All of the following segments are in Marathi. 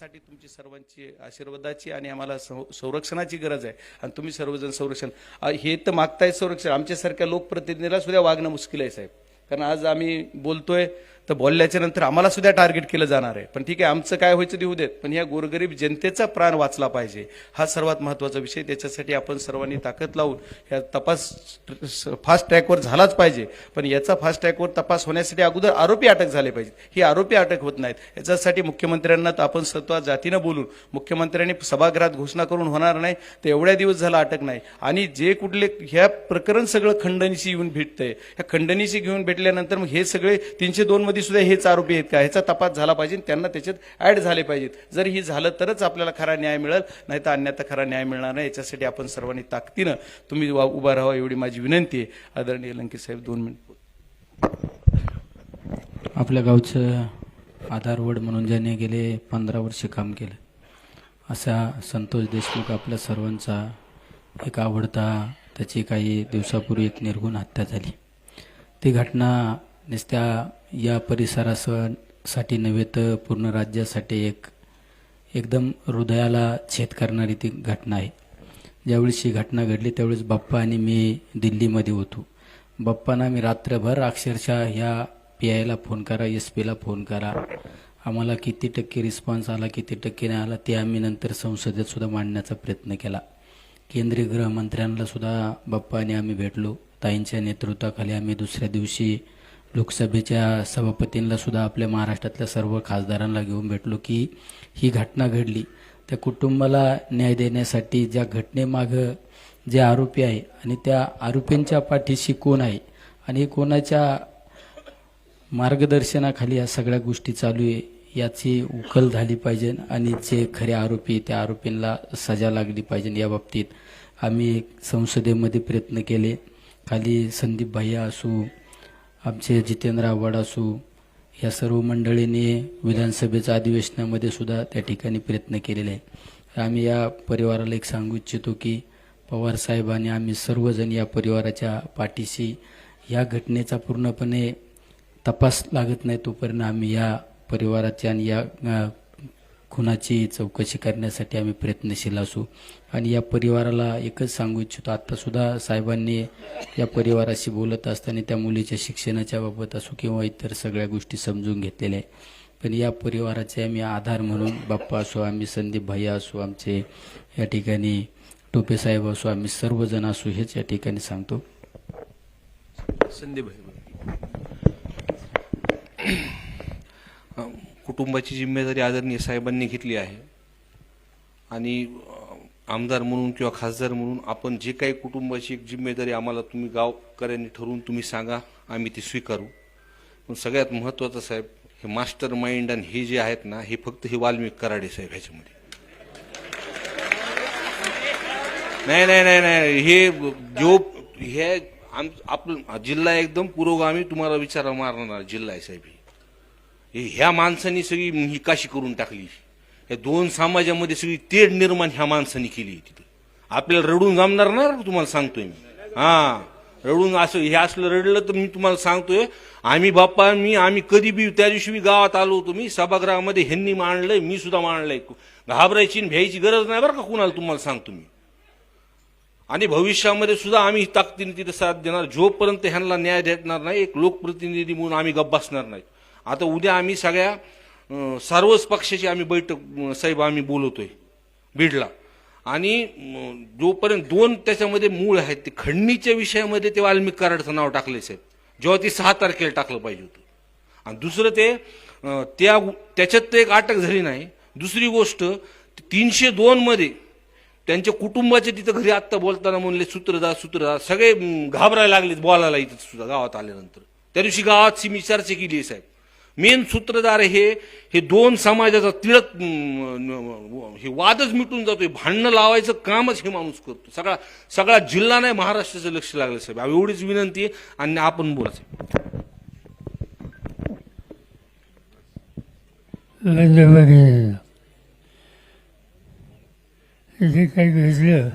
त्याच्यासाठी तुमची सर्वांची आशीर्वादाची आणि आम्हाला संरक्षणाची गरज आहे. आणि तुम्ही सर्वजण संरक्षण हे तर मागताय संरक्षण. आमच्यासारख्या लोकप्रतिनिधीला सुद्धा वागणं मुश्किल आहे साहेब. कारण आज आम्ही बोलतोय तर बोलल्याच्या नंतर आम्हाला सुद्धा टार्गेट केलं जाणार आहे. पण ठीक आहे आमचं काय व्हायचं ते देत. पण या गोरगरीब जनतेचा प्राण वाचला पाहिजे. हा सर्वात महत्त्वाचा विषय. त्याच्यासाठी आपण सर्वांनी ताकद लावून ह्या तपास फास्ट ट्रॅकवर झालाच पाहिजे. पण याचा फास्ट ट्रॅकवर तपास होण्यासाठी अगोदर आरोपी अटक झाले पाहिजेत. ही आरोपी अटक होत नाहीत. याच्यासाठी मुख्यमंत्र्यांना तर आपण स्वतः जातीनं बोलून मुख्यमंत्र्यांनी सभागृहात घोषणा करून होणार नाही तर एवढ्या दिवस झाला अटक नाही. आणि जे कुठले ह्या प्रकरण सगळं खंडणीशी येऊन भेटतंय. ह्या खंडणीशी घेऊन भेटल्यानंतर मग हे सगळे तीनशे दोन मध्ये सुद्धा हेच आरोपी आहेत का? ह्याचा तपास झाला पाहिजे त्यांना त्याच्यात ऍड झाले पाहिजेत. जर ही झालं तरच आपल्याला खरा न्याय मिळेल नाही तर अन्यथा खरा न्याय मिळणार नाही. याच्यासाठी आपण सर्वांनी ताकदीनं तुम्ही वा- उभा राहावा एवढी माझी विनंती आहे. आदरणीय लंके साहेब दोन मिनिट. आपल्या गावचं आधारवड म्हणून ज्याने गेले पंधरा वर्ष काम केलं असा संतोष देशमुख आपल्या सर्वांचा एक आवडता त्याची काही दिवसापूर्वी एक निर्गुण हत्या झाली. ती घटना नुसत्या या परिसरासाठी नव्हे तर पूर्ण राज्यासाठी एक एकदम हृदयाला छेद करणारी ती घटना आहे. ज्यावेळेस ही घटना घडली त्यावेळेस बाप्पा आणि मी दिल्लीमध्ये होतो. बाप्पांना मी रात्रभर अक्षरशः ह्या पी आयला फोन करा एस पीला फोन करा. आम्हाला किती टक्के रिस्पॉन्स आला किती टक्के नाही आला ते आम्ही नंतर संसदेत सुद्धा मांडण्याचा प्रयत्न केला. केंद्रीय गृहमंत्र्यांना सुद्धा बाप्पा आणि आम्ही भेटलो. ताईंच्या नेतृत्वाखाली आम्ही दुसऱ्या दिवशी लोकसभेच्या सभापतींना सुद्धा आपल्या महाराष्ट्रातल्या सर्व खासदारांना घेऊन भेटलो की ही घटना घडली. त्या कुटुंबाला न्याय देण्यासाठी ज्या घटनेमागं जे आरोपी आहे आणि त्या आरोपींच्या पाठीशी कोण आहे आणि कोणाच्या मार्गदर्शनाखाली या सगळ्या गोष्टी चालू आहे याची उकल झाली पाहिजे आणि जे खरे आरोपी त्या आरोपींना सजा लागली पाहिजे या बाबतीत. आम्ही संसदेमध्ये प्रयत्न केले. खाली संदीप भैया असू आमचे जितेंद्र आव्हाड असू या सर्व मंडळींनी विधानसभेच्या अधिवेशनामध्ये सुद्धा त्या ठिकाणी प्रयत्न केलेले आहे आम्ही या परिवाराला एक सांगू इच्छितो की पवार साहेब आणि आम्ही सर्वजण या परिवाराच्या पाठीशी या घटनेचा पूर्णपणे तपास लागत नाही तोपर्यंत आम्ही या परिवाराच्या आणि या खुनाची चौकशी करण्यासाठी आम्ही प्रयत्नशील असू. आणि या परिवाराला एकच सांगू इच्छितो आता सुद्धा साहेबांनी या परिवाराशी बोलत असताना त्या मुलीच्या शिक्षणाच्या बाबत असो किंवा इतर सगळ्या गोष्टी समजून घेतलेल्या आहे पण या परिवाराचे आम्ही आधार म्हणून बाप्पा असो आम्ही संदीप भैया असो आमचे या ठिकाणी टोपे साहेब असो आम्ही सर्वजण असो हेच या ठिकाणी सांगतो. संदीप भाई. कुटुंबाची जिम्मेदारी आदरणीय साहेबांनी घेतली आहे. आणि आमदार म्हणून किंवा खासदार म्हणून आपण जे काही कुटुंबाची एक जिम्मेदारी आम्हाला तुम्ही गावकऱ्यांनी ठरवून तुम्ही सांगा आम्ही ती स्वीकारू. पण सगळ्यात महत्त्वाचं साहेब हे मास्टर माइंड आणि हे जे आहेत ना हे फक्त हे वाल्मिक कराडे साहेब ह्याच्यामध्ये. नाही नाही नाही नाही हे जो हे आम आपलं जिल्हा एकदम पुरोगामी तुम्हाला विचारा मारणार जिल्हा आहे साहेब हे. ह्या माणसांनी सगळी ही काशी करून टाकली. या दोन समाजामध्ये सगळी तेढ निर्माण ह्या माणसांनी केली तिथं. आपल्याला रडून जमणार नाही तुम्हाला सांगतोय मी. हा रडून असं हे असलं रडलं तर मी तुम्हाला सांगतोय आम्ही बाप्पा मी आम्ही कधी बी त्या दिवशी मी गावात आलो होतो मी सभागृहामध्ये ह्यांनी मांडलंय मी सुद्धा मांडलंय. घाबरायची भ्यायची गरज नाही बरं का कुणाला तुम्हाला सांगतो मी. आणि भविष्यामध्ये सुद्धा आम्ही ताकदीने तिथे साथ देणार जोपर्यंत ह्यांना न्याय देणार नाही एक लोकप्रतिनिधी म्हणून आम्ही गप्प बसणार नाही. आता उद्या आम्ही सगळ्या सर्वच पक्षाची आम्ही बैठक साहेब आम्ही बोलवतोय बीडला. आणि जोपर्यंत दोन त्याच्यामध्ये मूळ आहेत ते खंडणीच्या विषयामध्ये ते वाल्मिक कराडचं नाव टाकले साहेब. जेव्हा ते सहा तारखेला टाकलं पाहिजे होतं. आणि दुसरं ते त्या त्याच्यात तर एक अटक झाली नाही. दुसरी गोष्ट तीनशे दोनमध्ये त्यांच्या कुटुंबाचे तिथं घरी आत्ता बोलताना म्हणले सूत्रधार सूत्रधार सगळे घाबरायला लागले बोलायला इथं सुद्धा गावात आल्यानंतर. त्या दिवशी गावात मी चर्चा केली आहे साहेब. मेन सूत्रधार हे हे दोन समाजाचा तिळक हे वादच मिटून जातोय. भांडणं लावायचं कामच हे माणूस करतो. सगळा सगळा जिल्हा नाही महाराष्ट्राचं लक्ष लागलं साहेब. एवढीच विनंती आहे आणि आपण बोलायचं लंडनमध्ये जे काही घडलं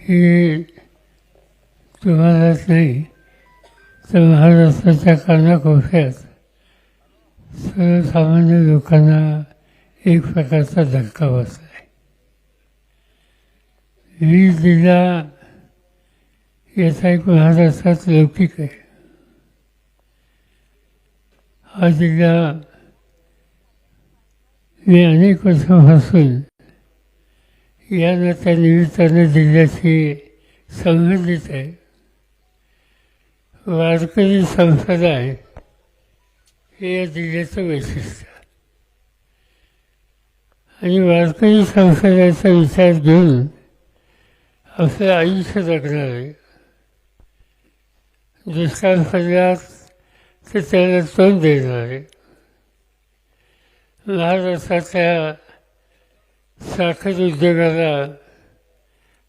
हे तुम्हालाच नाही तर महाराष्ट्राच्या कानाकोशात सर्वसामान्य लोकांना एक प्रकारचा धक्का बसला आहे वीज जिल्हा याचा एक महाराष्ट्रात लौकिक आहे. हा जिल्हा मी अनेक वर्षापासून या नात्यानिमित्तानं जिल्ह्याशी संबंधित आहे. वारकरी संप्रदाय हे या जिल्ह्याचं वैशिष्ट्य आणि वारकरी संप्रदायाचा विचार घेऊन आपलं आयुष्य जगणार आहे. दुष्काळ पडला तर त्याला तोंड देणार आहे. महाराष्ट्राच्या साखर उद्योगाला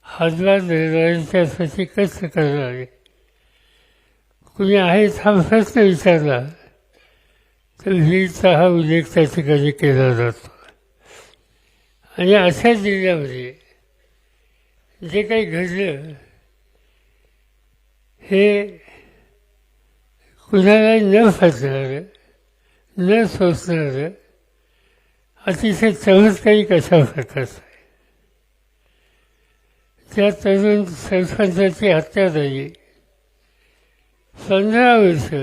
हातभार देणारे त्यासाठी कष्ट करणारे कुणी आहे हा प्रश्न विचारला. तर वीरचा हा उल्लेख त्या ठिकाणी केला जातो. आणि अशा जिल्ह्यामध्ये जे काही घडलं हे कुणाला न फसणारं न सोसणारं अतिशय चमत्कारिक अशा प्रकारचं आहे. त्या तरुण सरपंचाची हत्या झाली पंधरा वर्ष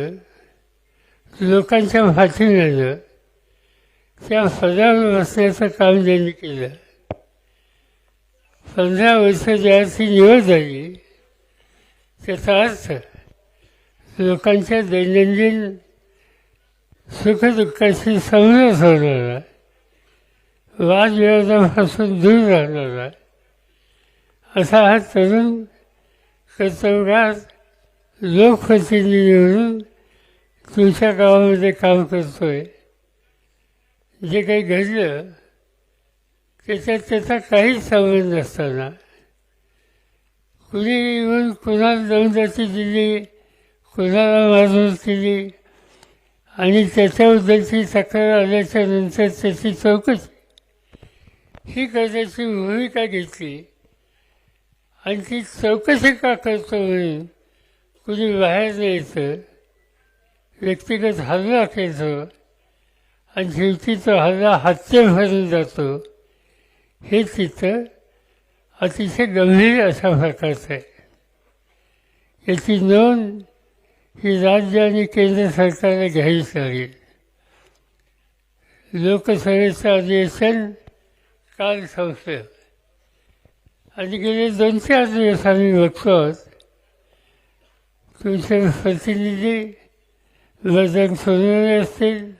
लोकांच्या पाठीमागं त्या पदावर बसण्याचं काम त्यांनी केलं. पंधरा वर्ष ज्याची निवड झाली त्याचा अर्थ लोकांच्या दैनंदिन सुखदुःखाशी समरस होणारा वादविवादापासून दूर राहणारा असा हा तरुण कर्तव्यात लोकप्रतिनिधी म्हणून तुमच्या गावामध्ये काम करतोय. जे काही घडलं त्याच्यात त्याचा काहीच संबंध नसताना. कुणी येऊन कुणाला दमदाटी दिली कुणाला मारून केली आणि त्याच्याबद्दलची तक्रार आल्याच्यानंतर त्याची चौकशी. ही करण्याची भूमिका घेतली. आणि ती चौकशी का करतो म्हणून कुणी बाहेर यायचं व्यक्तिगत हल्ला केलं आणि शेवटी तो हल्ला हत्या भरून जातो हे चित्र अतिशय गंभीर अशा प्रकारचं आहे. याची नोंद ही राज्य आणि केंद्र सरकारने घ्यावीच लागेल लोकसभेचं अधिवेशन काल संपलं. आणि गेले दोन चार दिवस आम्ही बघतो आहोत तुमचे प्रतिनिधी वजन सोनवणे असतील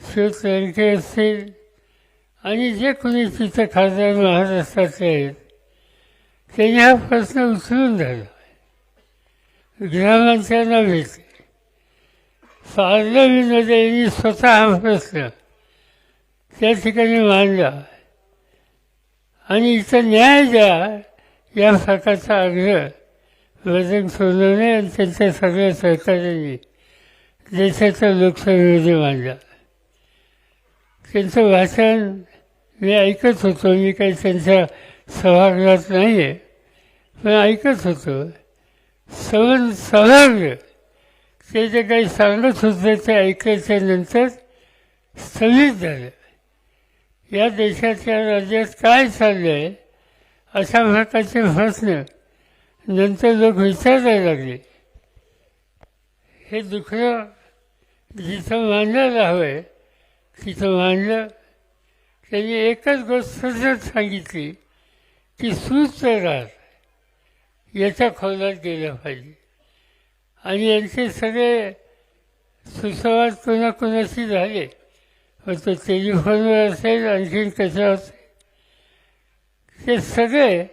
सुत लंके असतील आणि जे कोणी तिथं खासदार महाराष्ट्राचे आहेत त्यांनी हा प्रश्न उचलून धरला ग्रामांच्यांना भेटले पार्लमेंटमध्ये यांनी स्वतः हा प्रश्न त्या ठिकाणी मांडला आणि इथं न्याय द्या या प्रकारचा आग्रह वजन सोनवणे आणि त्यांच्या सगळ्या सहकार्यांनी देशाच्या लोकसभेमध्ये मांडला. त्यांचं भाषण मी ऐकत होतो. मी काही त्यांच्या सभागृहात नाही आहे पण ऐकत होतो. सवन सभागृह ते जे काही सांगत होते ते ऐकायच्या नंतर स्थगित झालं. या देशाच्या राज्यात काय चाललं आहे अशा प्रकारचे प्रश्न नंतर लोक विचारायला लागले. हे दुखणं जिथं मांडायला हवं आहे तिथं मांडलं त्यांनी एकच गोष्ट सतत सांगितली की सुस्त राहत याच्या खोलात गेलं पाहिजे. आणि यांचे सगळे सुसंवाद कोणाकोणाशी झाले मग तो टेलिफोनवर असेल आणखीन कशा असेल ते सगळे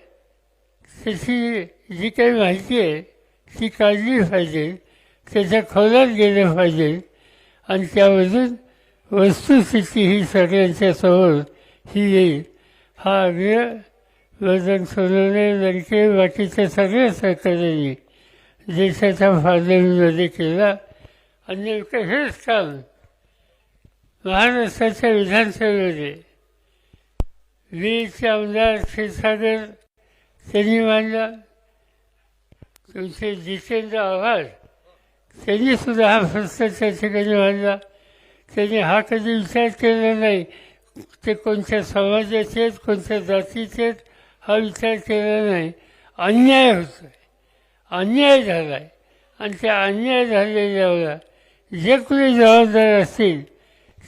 त्याची जी काही माहिती आहे ती काढली पाहिजे त्याच्या खोलात गेलं पाहिजे. आणि त्यामधून वस्तुस्थिती ही सगळ्यांच्या समोर ही येईल. हा आग्रह वजन सोनवणे लंके बाकीच्या सगळ्या सहकार्यांनी देशाच्या पार्लमेंटमध्ये केला. आणि नेमकं हेच काम महाराष्ट्राच्या विधानसभेमध्ये वीरचे आमदार क्षीरसागर त्यांनी मांडला तुमचे जितेंद्र आव्हाड त्यांनी सुद्धा हा प्रश्न त्या ठिकाणी मांडला त्यांनी हा कधी विचार केला नाही. ते कोणत्या समाजाचे आहेत कोणत्या जातीचे आहेत हा विचार केला नाही. अन्याय होतोय. अन्याय झाला आहे आणि त्या अन्याय झालेल्यावर जे कोणी जबाबदार असतील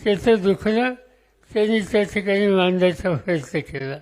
त्याचं दुखणं त्यांनी त्या ठिकाणी मांडायचा प्रयत्न केला.